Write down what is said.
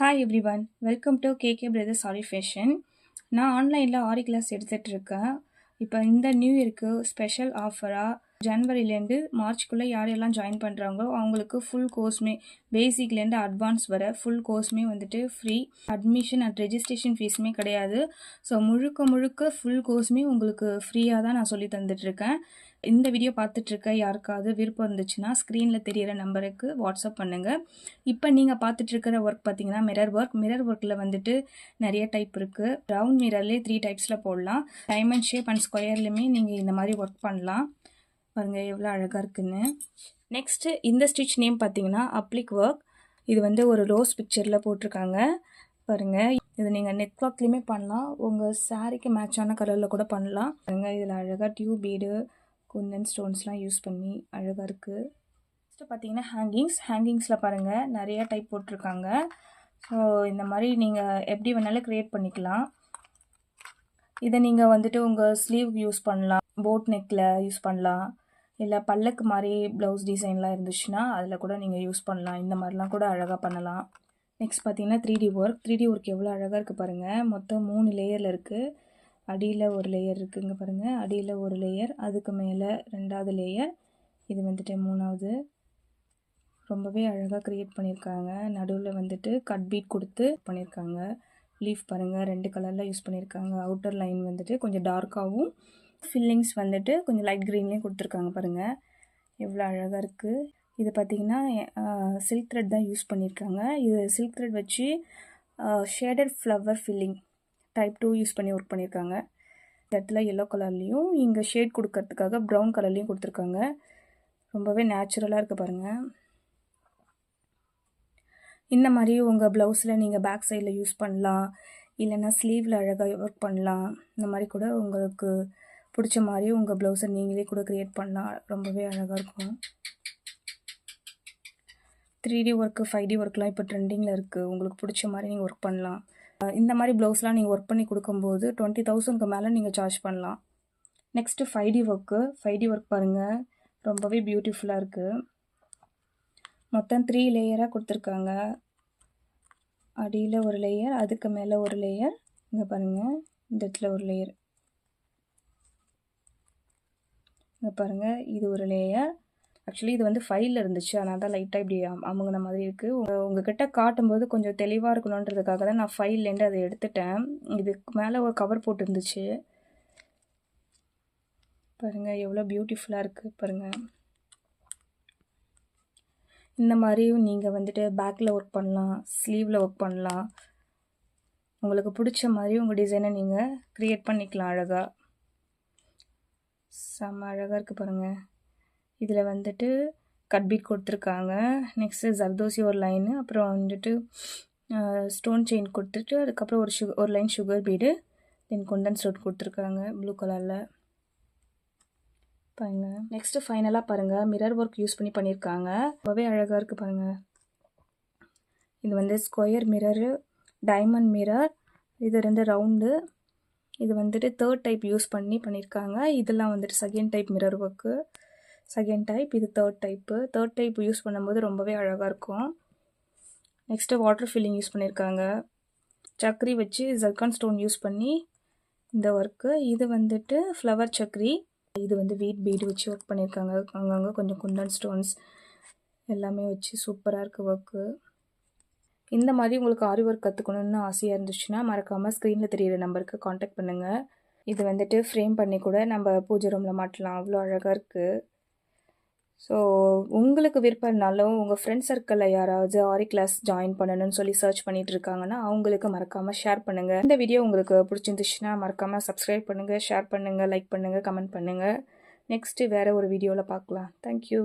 Hi everyone welcome to KK brother sari fashion நான் ஆன்லைனில் ஆரி class எடுத்துகிட்டு இருக்கேன் இப்போ இந்த நியூ இயருக்கு ஸ்பெஷல் ஆஃபராக ஜனவரிலேருந்து மார்ச்குள்ளே யாரெல்லாம் ஜாயின் பண்ணுறாங்களோ அவங்களுக்கு ஃபுல் கோர்ஸுமே பேசிக்லேருந்து அட்வான்ஸ் வர ஃபுல் கோர்ஸுமே வந்துட்டு ஃப்ரீ அட்மிஷன் அண்ட் ரெஜிஸ்ட்ரேஷன் ஃபீஸுமே கிடையாது. ஸோ முழுக்க முழுக்க ஃபுல் கோர்ஸுமே உங்களுக்கு ஃப்ரீயாக தான் நான் சொல்லி தந்துட்டுருக்கேன். இந்த வீடியோ பார்த்துட்ருக்க யாருக்காவது விருப்பம் இருந்துச்சுன்னா ஸ்க்ரீனில் தெரியிற நம்பருக்கு வாட்ஸ்அப் பண்ணுங்கள் இப்போ நீங்கள் பார்த்துட்ருக்கிற ஒர்க் பார்த்தீங்கன்னா மிரர் ஒர்க் மிரர் ஒர்க்கில் வந்துட்டு நிறைய டைப் இருக்குது ரவுண்ட் மிரர்லேயே த்ரீ டைப்ஸில் போடலாம். டைமண்ட் ஷேப் அண்ட் ஸ்கொயர்லேயுமே நீங்கள் இந்த மாதிரி ஒர்க் பண்ணலாம். பாருங்கள் எவ்வளோ அழகாக இருக்குன்னு. நெக்ஸ்ட்டு இந்த ஸ்டிச் நேம் பார்த்தீங்கன்னா அப்ளிக் ஒர்க் இது வந்து ஒரு ரோஸ் பிக்சரில் போட்டிருக்காங்க. பாருங்கள் இது நீங்கள் நெட் ஒர்க்லேயுமே பண்ணலாம். உங்கள் சாரீக்கு மேட்சான கலரில் கூட பண்ணலாம். பாருங்கள் இதில் அழகாக டியூப் பீடு குந்தன் ஸ்டோன்ஸ்லாம் யூஸ் பண்ணி அழகாக இருக்குது ஃபஸ்ட்டு பார்த்தீங்கன்னா ஹேங்கிங்ஸ் ஹேங்கிங்ஸில் பாருங்கள் நிறைய டைப் போட்டிருக்காங்க. ஸோ இந்த மாதிரி நீங்கள் எப்படி வேணாலும் க்ரியேட் பண்ணிக்கலாம். இதை நீங்கள் வந்துட்டு உங்கள் ஸ்லீவ் யூஸ் பண்ணலாம். போட் நெக்கில் யூஸ் பண்ணலாம். இல்லை பல்லக்கு மாதிரி ப்ளவுஸ் டிசைன்லாம் இருந்துச்சுன்னா அதில் கூட நீங்கள் யூஸ் பண்ணலாம். இந்த மாதிரிலாம் கூட அழகாக பண்ணலாம். நெக்ஸ்ட் பார்த்தீங்கன்னா three D work three D work எவ்வளோ அழகாக இருக்குது பாருங்கள் மொத்தம் மூணு லேயரில் இருக்குது அடியில் ஒரு லேயர் இருக்குதுங்க பாருங்கள் அடியில் ஒரு லேயர் அதுக்கு மேலே ரெண்டாவது லேயர் இது வந்துட்டு மூணாவது. ரொம்பவே அழகாக க்ரியேட் பண்ணியிருக்காங்க நடுவில் வந்துட்டு கட் பீட் கொடுத்து பண்ணியிருக்காங்க லீஃப் பாருங்கள் ரெண்டு கலரில் யூஸ் பண்ணியிருக்காங்க அவுட்டர் லைன் வந்துட்டு கொஞ்சம் டார்க்காகவும் ஃபில்லிங்ஸ் வந்துட்டு கொஞ்சம் லைட் க்ரீன்லேயும் கொடுத்துருக்காங்க பாருங்கள் எவ்வளோ அழகாக இருக்குது இது பார்த்திங்கன்னா சில்க் த்ரெட் தான் யூஸ் பண்ணியிருக்காங்க இது சில்க் த்ரெட் வச்சு shaded flower filling type two use பண்ணி ஒர்க் பண்ணியிருக்காங்க இந்த இடத்துல எல்லோ கலர்லேயும் இங்கே ஷேட் கொடுக்கறதுக்காக ப்ரௌன் கலர்லேயும் கொடுத்துருக்காங்க. ரொம்பவே நேச்சுரலாக இருக்குது பாருங்கள் இந்த மாதிரி உங்கள் ப்ளவுஸில் நீங்கள் பேக் சைடில் யூஸ் பண்ணலாம். இல்லைன்னா ஸ்லீவில் அழகாக ஒர்க் பண்ணலாம். இந்த மாதிரி கூட உங்களுக்கு பிடிச்ச மாதிரி உங்கள் ப்ளவுஸை நீங்களே கூட க்ரியேட் பண்ணலாம். ரொம்பவே அழகாக இருக்கும். Three D work five D ஒர்க்லாம் இப்போ ட்ரெண்டிங்கில் இருக்குது உங்களுக்கு பிடிச்ச மாதிரி நீங்கள் ஒர்க் பண்ணலாம். இந்த மாதிரி ப்ளவுஸ்லாம் நீங்கள் ஒர்க் பண்ணி கொடுக்கும்போது டுவெண்ட்டி தௌசண்ட்க்கு மேலே நீங்கள் சார்ஜ் பண்ணலாம். Next five D work five D work பாருங்கள் ரொம்பவே பியூட்டிஃபுல்லாக இருக்குது மொத்தம் த்ரீ லேயராக கொடுத்துருக்காங்க. அடியில் ஒரு லேயர் அதுக்கு மேலே ஒரு லேயர் இங்கே பாருங்கள் இந்த இடத்துல ஒரு லேயர் இங்கே பாருங்கள் இது ஒரு லேயர் ஆக்சுவலி இது வந்து ஃபைலில் இருந்துச்சு. அதனால் தான் லைட்டாக இப்படி அமுங்கின மாதிரி இருக்குது உங்கள் உங்ககிட்ட காட்டும்போது கொஞ்சம் தெளிவாக இருக்கணுன்றதுக்காக தான் நான் ஃபைல்லேருந்து அதை எடுத்துட்டேன். இதுக்கு மேலே ஒரு கவர் போட்டுருந்துச்சு. பாருங்கள் எவ்வளோ பியூட்டிஃபுல்லாக இருக்குது பாருங்கள் இந்த மாதிரியும் நீங்கள் வந்துட்டு பேக்கில் ஒர்க் பண்ணலாம் ஸ்லீவில் ஒர்க் பண்ணலாம். உங்களுக்கு பிடிச்ச மாதிரி உங்கள் டிசைனை நீங்கள் க்ரியேட் பண்ணிக்கலாம் அழகாக செம்ம அழகாக இருக்குது பாருங்கள் இதில் வந்துட்டு கட் பீட் கொடுத்துருக்காங்க. நெக்ஸ்ட்டு ஜர்தோசி ஒரு லைனு அப்புறம் வந்துட்டு ஸ்டோன் செயின் கொடுத்துட்டு அதுக்கப்புறம் ஒரு சுகர் ஒரு line sugar bead then kundan stud கொடுத்துருக்காங்க ப்ளூ கலரில் பாருங்கள் நெக்ஸ்ட்டு ஃபைனலாக பாருங்கள் மிரர் ஒர்க் யூஸ் பண்ணி பண்ணியிருக்காங்க ரொம்பவே அழகாக இருக்குது பாருங்கள் இது வந்து ஸ்கொயர் மிரரு டைமண்ட் மிரர் இது ரெண்டு ரவுண்டு இது வந்துட்டு தேர்ட் டைப் யூஸ் பண்ணி பண்ணியிருக்காங்க இதெல்லாம் வந்துட்டு second type mirror work second type இது third type third type use பண்ணும்போது ரொம்பவே அழகாக இருக்கும். நெக்ஸ்ட்டு வாட்டர் ஃபில்லிங் யூஸ் பண்ணியிருக்காங்க சக்கரி வச்சு ஜர்கான் ஸ்டோன் யூஸ் பண்ணி இந்த ஒர்க்கு இது வந்துட்டு ஃப்ளவர் சக்கரி இது வந்து வீட் பீடு வச்சு ஒர்க் பண்ணியிருக்காங்க அங்கங்கே கொஞ்சம் குந்தன் ஸ்டோன்ஸ் எல்லாமே வச்சு சூப்பராக இருக்குது ஒர்க்கு இந்த மாதிரி உங்களுக்கு ஆரி ஒர்க் கற்றுக்கணுன்னு ஆசையாக இருந்துச்சுன்னா மறக்காமல் ஸ்க்ரீனில் தெரியிற நம்பருக்கு காண்டாக்ட் பண்ணுங்கள் இது வந்துட்டு ஃப்ரேம் பண்ணி கூட நம்ம பூஜை ரூமில் மாட்டலாம். அவ்வளோ அழகாக இருக்குது ஸோ உங்களுக்கு விருப்பம்னாலும் உங்கள் ஃப்ரெண்ட் சர்க்கிளில் யாராவது ஆரி கிளாஸ் ஜாயின் பண்ணணும்னு சொல்லி சர்ச் பண்ணிட்டு இருக்காங்கன்னா அவங்களுக்கு மறக்காமல் ஷேர் பண்ணுங்கள் இந்த வீடியோ உங்களுக்கு பிடிச்சிருந்துச்சுன்னா மறக்காமல் சப்ஸ்கிரைப் பண்ணுங்கள் ஷேர் பண்ணுங்கள் லைக் பண்ணுங்கள் கமெண்ட் பண்ணுங்கள் நெக்ஸ்ட்டு வேறு ஒரு வீடியோவில் பார்க்கலாம். தேங்க்யூ